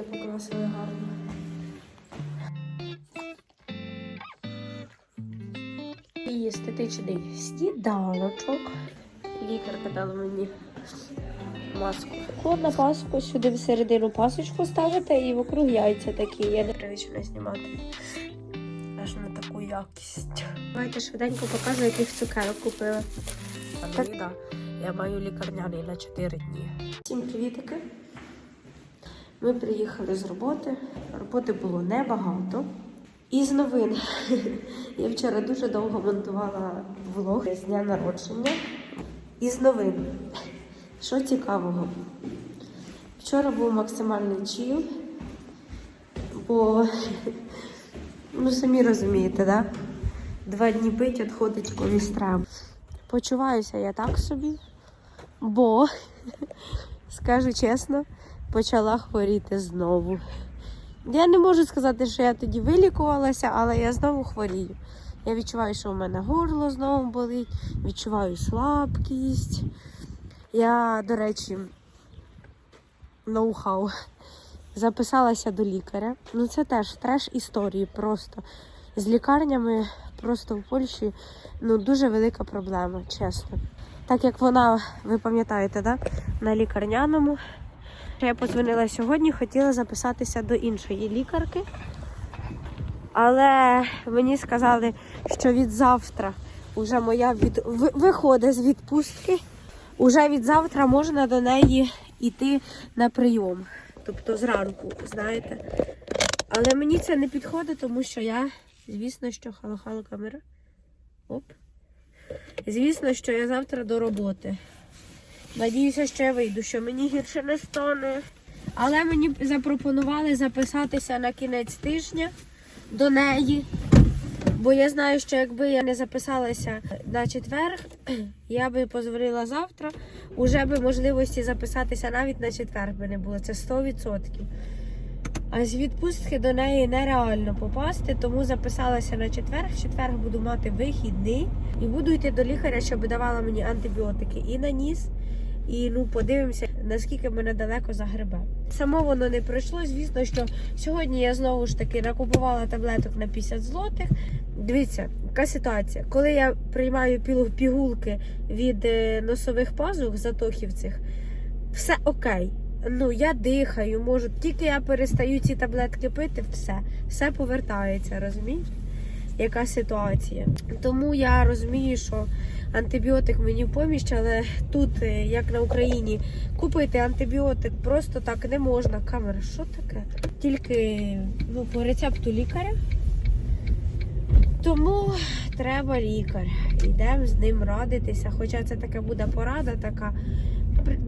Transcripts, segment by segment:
мене покрасили гарно. І естетичний сніданочок. Лікарка дала мені маску. От на паску сюди всередину пасочку ставити і вокруг яйця такі. Я не привична знімати. Аж на таку якість. Давайте швиденько покажу, яких цукерок купила. Так. Я маю лікарняний на 4 дні. Всім привітики. Ми приїхали з роботи. Роботи було небагато. І з новин. Я вчора дуже довго монтувала влог з дня народження. І з новин. Що цікавого? Вчора був максимальний чіл, бо, ну самі розумієте, да? Два дні пить, відходить колись треба. Почуваюся я так собі, бо, скажу чесно, почала хворіти знову. Я не можу сказати, що я тоді вилікувалася, але я знову хворію. Я відчуваю, що у мене горло знову болить, відчуваю слабкість. Я, до речі, ноу-хау, записалася до лікаря. Ну, це теж треш історії просто. З лікарнями просто в Польщі ну, дуже велика проблема, чесно. Так як вона, ви пам'ятаєте, да? на лікарняному. Я подзвонила сьогодні, хотіла записатися до іншої лікарки. Але мені сказали, що від завтра вже моя від... виходить з відпустки. Уже від завтра можна до неї йти на прийом. Тобто зранку, знаєте. Але мені це не підходить, тому що я, звісно, що хало-хало камера. Оп. Звісно, що я завтра до роботи. Надіюся, що я вийду, що мені гірше не стане. Але мені запропонували записатися на кінець тижня до неї. Бо я знаю, що якби я не записалася на четвер, я би позвонила завтра, уже би можливості записатися навіть на четвер би не було. Це 100%. А з відпустки до неї нереально попасти, тому записалася на четвер. В четвер буду мати вихідний і буду йти до лікаря, щоб давала мені антибіотики і на ніс. І ну подивимося, наскільки мене далеко загребе. Само воно не пройшло. Звісно, що сьогодні я знову ж таки накупувала таблеток на 50 злотих. Дивіться, яка ситуація. Коли я приймаю пігулки від е, носових пазух, затохів цих, все окей. Ну, я дихаю, можу. Тільки я перестаю ці таблетки пити, все, все повертається, розумієш? Яка ситуація? Тому я розумію, що антибіотик мені в поміч, але тут, е, як на Україні, купити антибіотик просто так не можна. Камера, що таке? Тільки ну, по рецепту лікаря. Тому треба лікар. Йдемо з ним радитися. Хоча це така буде порада така.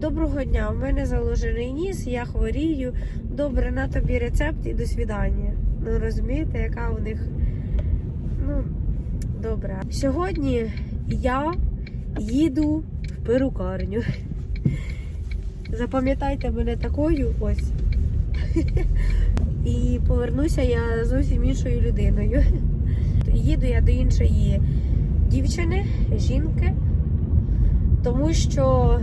Доброго дня, у мене заложений ніс, я хворію. Добре, на тобі рецепт і до свідання. Ну розумієте, яка у них. Ну, добре. Сьогодні я їду в перукарню. Запам'ятайте мене такою ось. І повернуся я зовсім іншою людиною. Їду я до іншої дівчини, жінки, тому що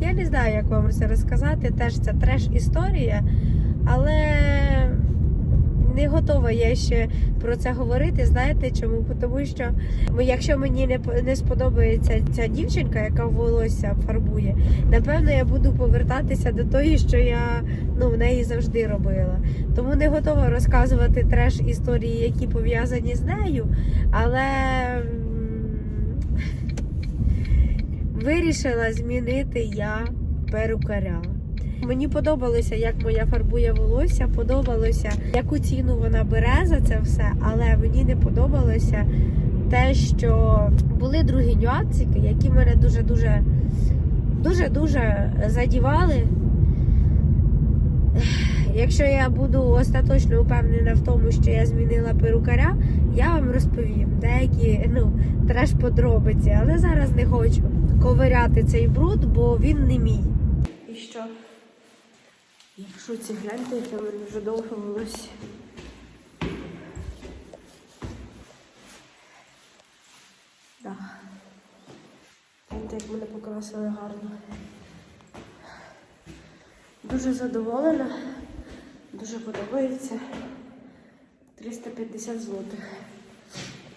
я не знаю, як вам це розказати. Теж це треш історія, але не готова я ще про це говорити. Знаєте чому? Тому що якщо мені не, не сподобається ця дівчинка, яка волосся фарбує, напевно, я буду повертатися до тої, що я ну, в неї завжди робила. Тому не готова розказувати треш історії, які пов'язані з нею, але вирішила змінити я перукаря. Мені подобалося, як моя фарбує волосся, подобалося, яку ціну вона бере за це все, але мені не подобалося те, що були другі нюансики, які мене дуже-дуже дуже-дуже задівали. Якщо я буду остаточно впевнена в тому, що я змінила перукаря, я вам розповім деякі ну, треш подробиці, але зараз не хочу ковиряти цей бруд, бо він не мій. І що? Якщо ці гляньте, яке в мене вже довго волосся. Да. Гляньте, як мене покрасили гарно. Дуже задоволена. Дуже подобається. 350 злотих.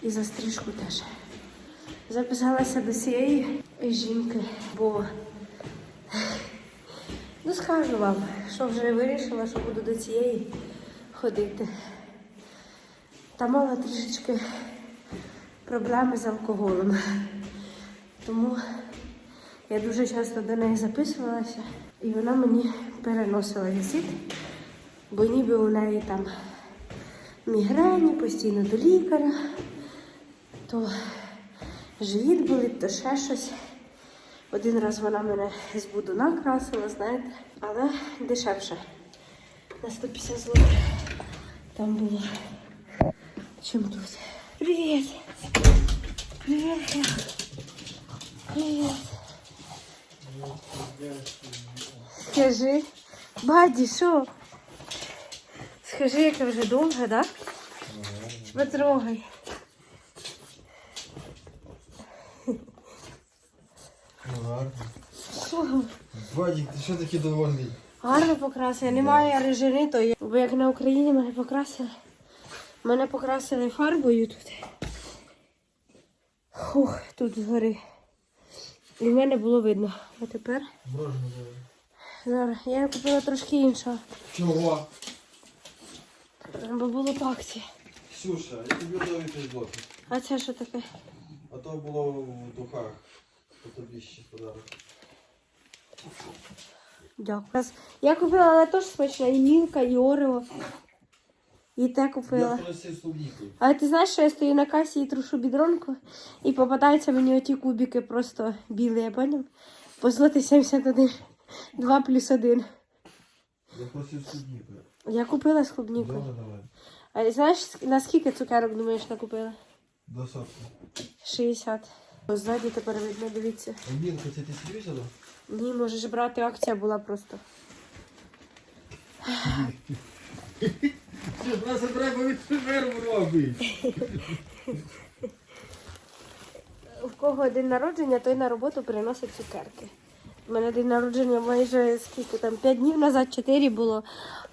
І за стрижку теж. Записалася до цієї жінки, бо ну скажу вам, що вже вирішила, що буду до цієї ходити. Та мала трішечки проблеми з алкоголем. Тому я дуже часто до неї записувалася, і вона мені переносила візит, бо ніби у неї там мігрені, постійно до лікаря, то живіт болить, то ще щось. Один раз вона мене з будуна красила, знаєте, але дешевше. На 150 злотих там було. Чим тут? Привіт! Привіт! Привіт! Скажи, баді, що? Скажи, яка вже довга, да? Потрогай. Гарно. Що? Ти що такий довольний? Гарно покрасили. Немає режини, то є. Бо як на Україні мене покрасили. Мене покрасили фарбою тут. Хух, тут згори. І в мене було видно. А тепер зараз я купила трошки іншого, Чого? бо було по акції. Ксюша, я тобі даю 5 злотих. А це що таке? А то було в духах. То тобі ще подарок. Дякую. Я купила, але теж смачна, і мілка, і орео. І те купила. Але ти знаєш, що я стою на касі і трушу бідронку, і попадаються мені оті кубики просто білі, я поняв? По злоти 71. 2 плюс 1. Я просив з клубнікою. Я купила з клубнікою. Добре, давай. А знаєш, на скільки цукерок, думаєш, накупила? До сотки. 60. Ззаді тепер видно, дивіться. Амінка, це ти собі взяла? Ні, можеш брати, акція була просто. Що, нас треба від ферму робити. У кого день народження, той на роботу приносить цукерки. У мене день народження майже скільки там 5 днів назад, 4 було.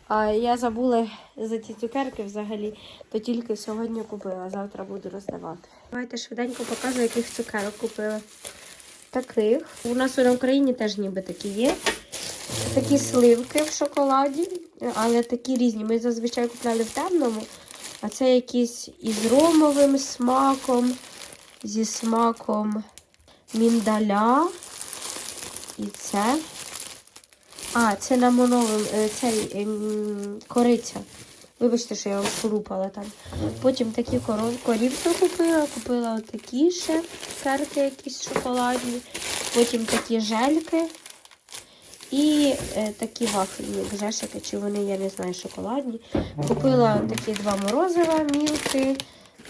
А я забула за ті цукерки взагалі, то тільки сьогодні купила, завтра буду роздавати. Давайте швиденько покажу, яких цукерок купила. Таких. У нас на Україні теж ніби такі є. Такі сливки в шоколаді, але такі різні. Ми зазвичай купляли в темному, а це якісь із ромовим смаком, зі смаком міндаля. І це. А, це намоновим, е, цей ем, кориця. Вибачте, що я вам шурупала там. Потім такі корівки купила, купила такі ще цукерки якісь шоколадні, потім такі жельки і е, такі вафельні гжешики, чи вони, я не знаю, шоколадні. Купила такі два морозива мілки,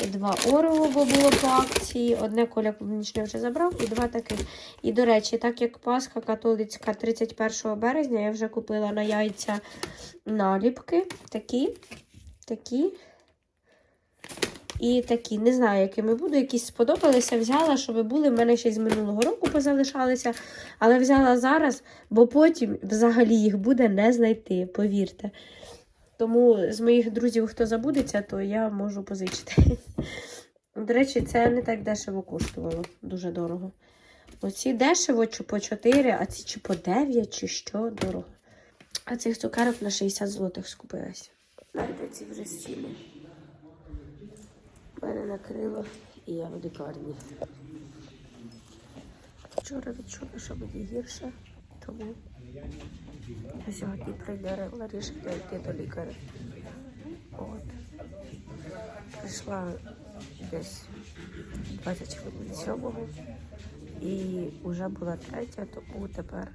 два орео, бо було по акції. Одне коля клубнічне вже забрав, і два таких. І, до речі, так як Пасха католицька 31 березня, я вже купила на яйця наліпки. Такі, такі. І такі, не знаю, якими буду, якісь сподобалися, взяла, щоб були. В мене ще з минулого року позалишалися, але взяла зараз, бо потім взагалі їх буде не знайти, повірте. Тому з моїх друзів, хто забудеться, то я можу позичити. До речі, це не так дешево коштувало, дуже дорого. Оці дешево чи по 4, а ці чи по 9, чи що дорого. А цих цукерок на 60 злотих скупилася. Знаєте, ці вже стіни. Мене накрило і я в лікарні. Вчора відчула, що буде гірше, тому сьогодні прийняла рішення йти до лікаря. От. Прийшла десь 20 хвилин сьомого і вже була третя, тому тепер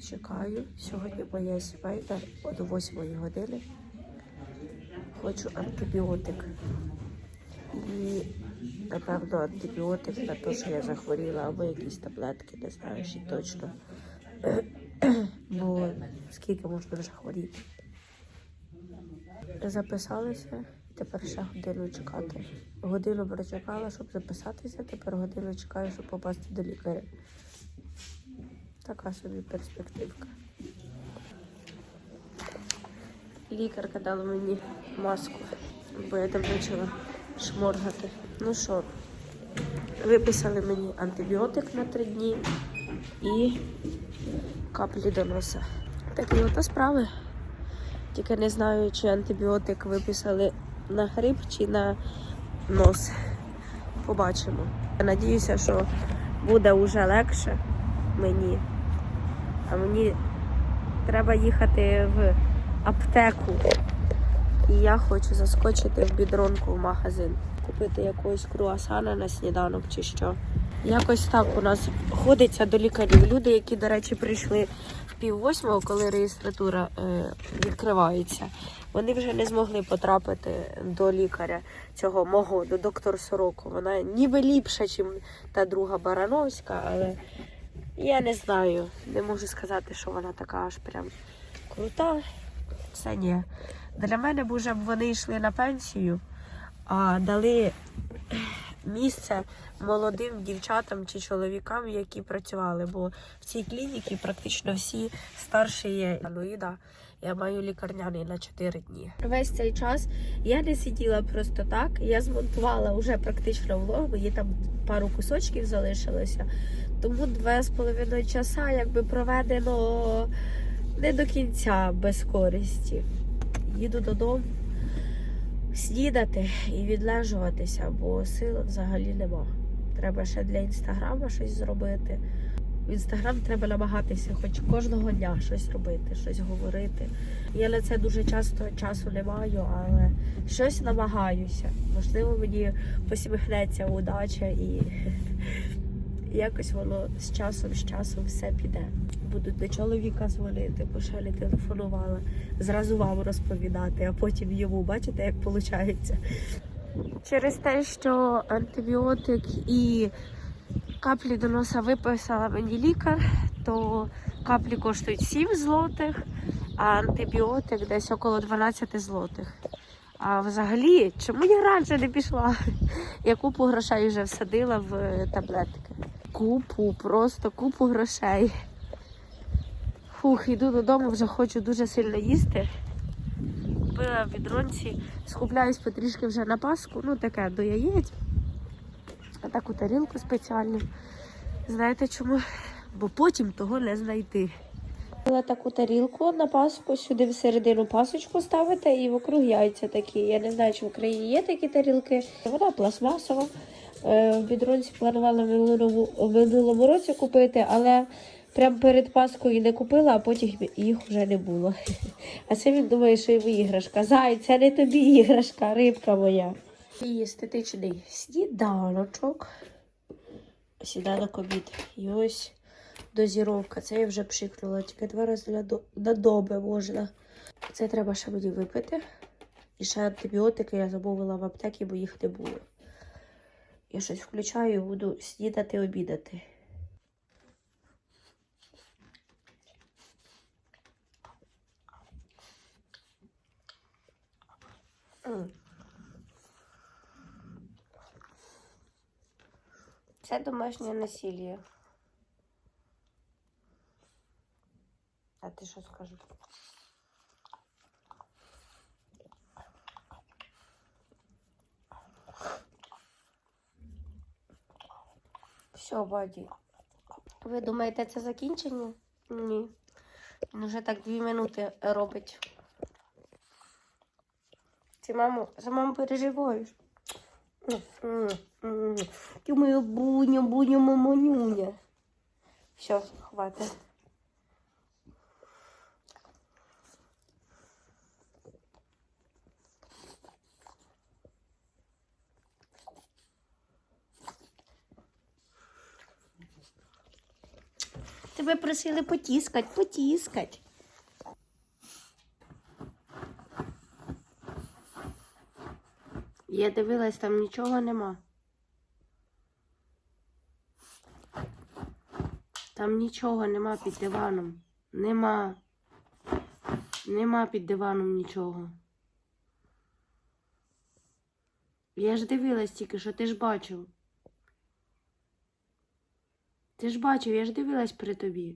чекаю. Сьогодні моя сімейна о 8 години. Хочу антибіотик. І, напевно, антибіотик на те, що я захворіла, або якісь таблетки, не знаю, ще точно. Бо скільки можна вже хворіти. Записалася і тепер ще годину чекати. Годину прочекала, щоб записатися, тепер годину чекаю, щоб попасти до лікаря. Така собі перспективка. Лікарка дала мені маску, бо я там почала шморгати. Ну що, виписали мені антибіотик на три дні і каплі до носа. Такі ото справи. Тільки не знаю, чи антибіотик виписали на грип чи на нос. Побачимо. Надіюся, що буде вже легше мені. А мені треба їхати в аптеку. І я хочу заскочити в бідронку в магазин, купити якогось круасана на сніданок чи що. Якось так у нас ходиться до лікарів. Люди, які, до речі, прийшли в пів восьмого, коли реєстратура е, відкривається, вони вже не змогли потрапити до лікаря цього мого, до доктора Сороку. Вона ніби ліпша, ніж та друга Барановська, але я не знаю. Не можу сказати, що вона така аж прям крута. Це ні. Для мене б вже вони йшли на пенсію, а дали місце молодим дівчатам чи чоловікам, які працювали. Бо в цій клініці практично всі старші є Луїда. Я маю лікарняний на 4 дні. Весь цей час я не сиділа просто так. Я змонтувала вже практично влог, є там пару кусочків залишилося. Тому два з половиною часа якби проведено не до кінця без користі. Їду додому снідати і відлежуватися, бо сил взагалі нема. Треба ще для інстаграма щось зробити. В інстаграм треба намагатися хоч кожного дня щось робити, щось говорити. Я на це дуже часто часу не маю, але щось намагаюся. Можливо, мені посміхнеться удача і якось воно з часом, з часом все піде. Буду до чоловіка дзвонити, ще не телефонувала. Зразу вам розповідати, а потім йому бачите, як виходить. Через те, що антибіотик і каплі до носа виписала мені лікар, то каплі коштують 7 злотих, а антибіотик десь около 12 злотих. А взагалі, чому я раніше не пішла? Я купу грошей вже всадила в таблетки. Купу, просто купу грошей. Фух, йду додому, вже хочу дуже сильно їсти. Купила в відронці, скупляюсь потрішки вже на паску, ну таке до яєць. А таку тарілку спеціальну. Знаєте чому? Бо потім того не знайти. Купила таку тарілку на паску, сюди всередину пасочку ставите і вокруг яйця такі. Я не знаю, чи в Україні є такі тарілки. Вона пластмасова. Е, відронці планувала в минулому, році купити, але прямо перед Паскою не купила, а потім їх вже не було. А це він думає, що йому іграшка. Зай, це не тобі іграшка, рибка моя. І естетичний сніданочок. Сніданок обід. І ось дозіровка. Це я вже пшикнула, тільки два рази до... на доби можна. Це треба ще мені випити. І ще антибіотики я замовила в аптекі, бо їх не було. Я щось включаю і буду снідати, обідати. Це домашнє насилля. А ти що скажеш? Все, Баді. Ви думаєте, це закінчення? Ні. Він вже так дві минути робить. Ти маму, за маму переживаєш? Ти моя буня, буня, мамонюня. Все, хватить. Тебе просили потіскать, потіскать. Я дивилась, там нічого нема. Там нічого нема під диваном. Нема. Нема під диваном нічого. Я ж дивилась тільки, що ти ж бачив. Ти ж бачив, я ж дивилась при тобі.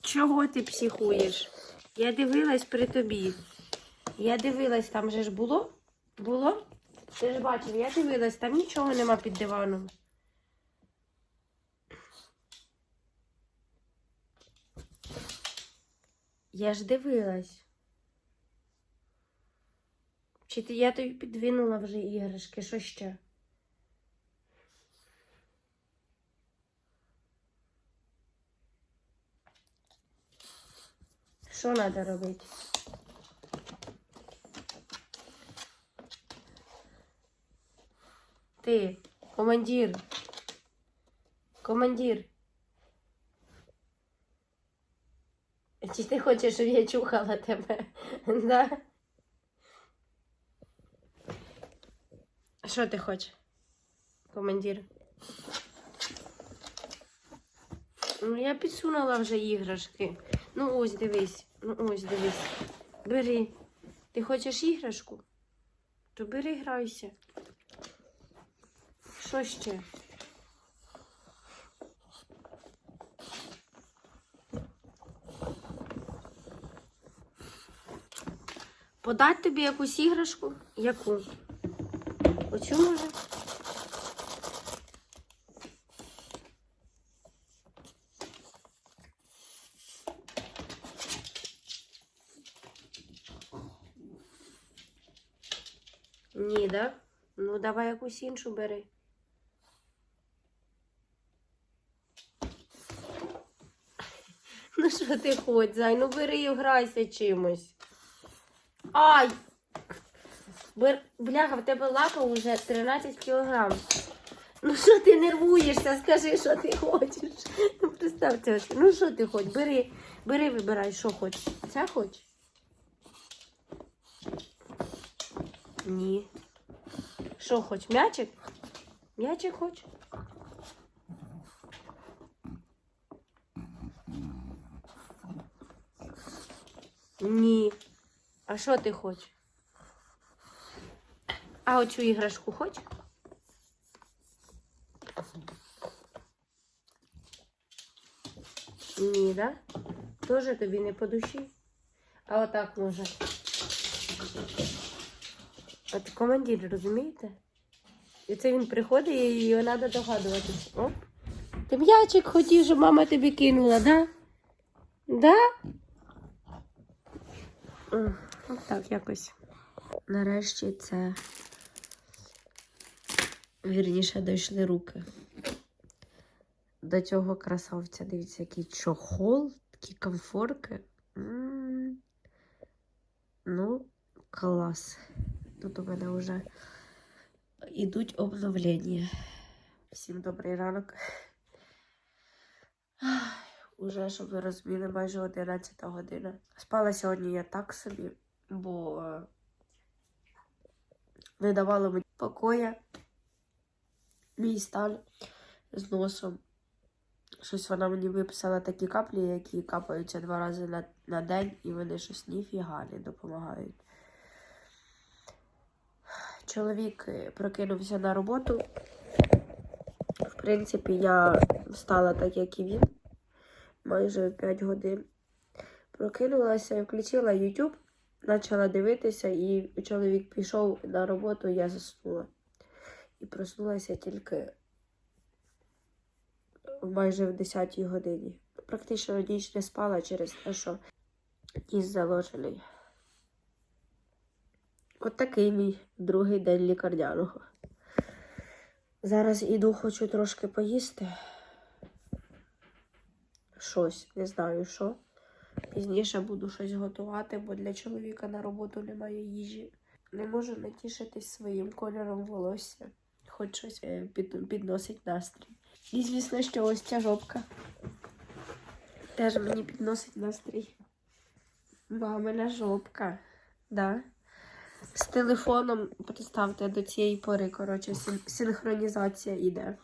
Чого ти психуєш? Я дивилась при тобі. Я дивилась, там же ж було? Було? Ти ж бачив, я дивилась, там нічого нема під диваном. Я ж дивилась. Чи ти я тобі підвинула вже іграшки? Що ще? Що треба робити? Ти, командир. Командир. Чи ти хочеш, щоб я чухала тебе? Да? Що ти хочеш? Командир? Ну, я підсунула вже іграшки. Ну ось дивись. Ну ось дивись. Бери. Ти хочеш іграшку? То бери грайся. Що ще? Подать тобі якусь іграшку? Яку? Оцю може? Ні, да? Ну, давай якусь іншу бери. Ну що ти хоч, зай, ну бери і грайся чимось. Ай! Бляха, в тебе лапа вже 13 кілограм. Ну що ти нервуєшся? Скажи, що ти хочеш. Ну представ це. Ну що ти хочеш? Бери, бери, вибирай, що хочеш. Це хочеш? Ні. Що хочеш? М'ячик? М'ячик хочеш? Ні. А що ти хочеш? А оцю іграшку хочеш? Ні, да? Тоже тобі не по душі. А отак може. От командир, розумієте? І це він приходить і його треба догадуватися. Оп. Ти м'ячик хотів, щоб мама тобі кинула, да? Да? От Так, якось. Нарешті це. Вірніше дійшли руки. До цього красавця. Дивіться, який чохол, такі комфорки. Ну, клас. Тут у мене вже йдуть обновлення. Всім добрий ранок. Уже, щоб ви розуміли, майже 11 година. Спала сьогодні я так собі, бо е, не давало мені покоя. Мій стан з носом. Щось вона мені виписала такі каплі, які капаються два рази на, на день, і вони щось ніфіга не допомагають. Чоловік е, прокинувся на роботу. В принципі, я встала так, як і він, майже 5 годин. Прокинулася і включила YouTube, почала дивитися, і чоловік пішов на роботу, я заснула. І проснулася тільки майже в 10 годині. Практично ніч не спала через те, що ніс заложений. От такий мій другий день лікарняного. Зараз іду, хочу трошки поїсти. Щось, не знаю що. Пізніше буду щось готувати, бо для чоловіка на роботу немає їжі. Не можу натішитись своїм кольором волосся. Хоч щось е, під, підносить настрій. І звісно, що ось ця жопка. Теж мені підносить настрій. Мамина жопка. Да. З телефоном, представте, до цієї пори, коротше, син- синхронізація йде.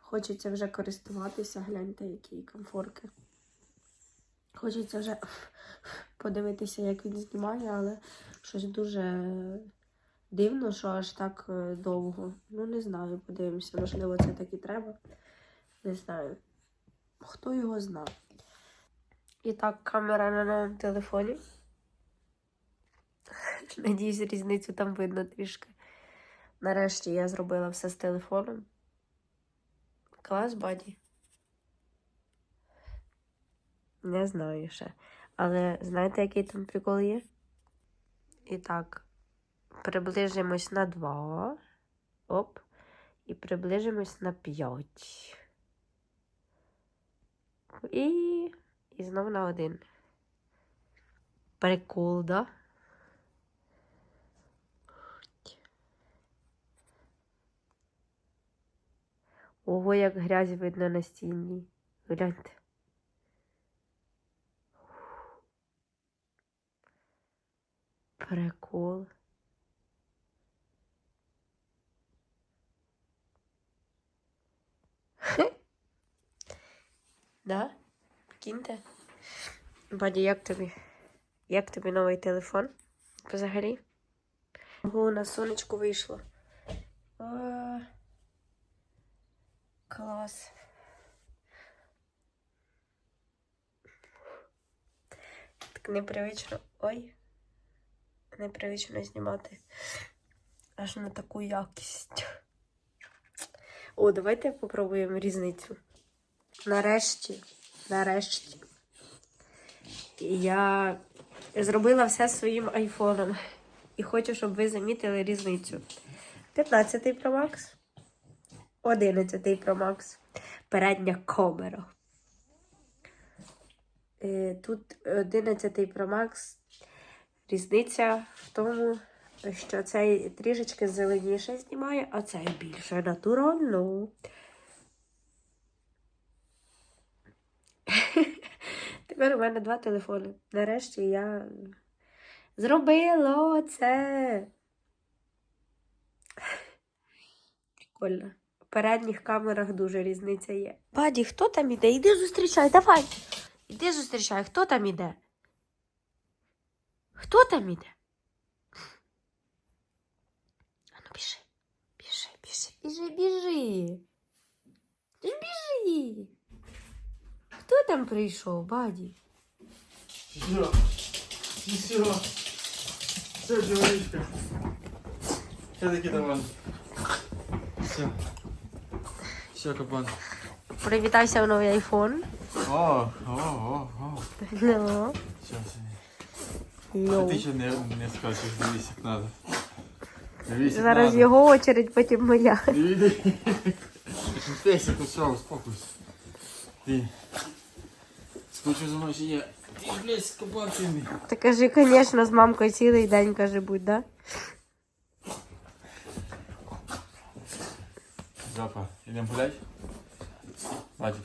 Хочеться вже користуватися, гляньте, які комфорки. Хочеться вже подивитися, як він знімає, але щось дуже дивно, що аж так е, довго. Ну, не знаю, подивимося. Можливо, це так і треба. Не знаю. Хто його знав. І так, камера на новому телефоні. Надіюсь, різницю там видно трішки. Нарешті я зробила все з телефоном. Клас, баді. Не знаю ще. Але знаєте, який там прикол є? І так, приближимось на 2. Оп. І приближимось на 5. І, і знов на 1. Прикол, да? Ого, як грязь видно на стіні. Гляньте. Прикол. Да? Кіньте. Баді, як тобі? Як тобі новий телефон? Взагалі? Ого, у нас сонечко вийшло. А, клас. Так непривично. Ой. Непривично знімати. Аж на таку якість. О, давайте попробуємо різницю. Нарешті, нарешті. Я зробила все своїм айфоном. І хочу, щоб ви замітили різницю. 15 Pro Max, 11 Pro Max, передня камера. Е, Тут 11 Pro Max. Різниця в тому, що цей трішечки зеленіше знімає, а цей більше натурально. Тепер у мене два телефони. Нарешті я зробила це. Прикольно. В передніх камерах дуже різниця є. Баді, хто там іде? Іди зустрічай, давай. Іди зустрічай, хто там іде? Хто там іде? Ану, біжи. Біжи, біжи, біжи, біжи. Ти ж біжи. Хто там прийшов, баді? Все. Все. Все, девочка. Все таки давай. Все. Все, кабан. Привітайся в новий айфон. О, о, о, о. Ну, Все, все. А ну. ти ще не, не скачеш, дивись, як надо. Дивись, як Зараз надо. його очередь, потім моя. Дивись. Тесі, тут все, успокойся. Ти. Скучу за мною ще є. Ти, блядь, кабанчини. Та кажи, звісно, з мамкою цілий день каже, будь, да? Жопа, ідемо гулять? Бадик.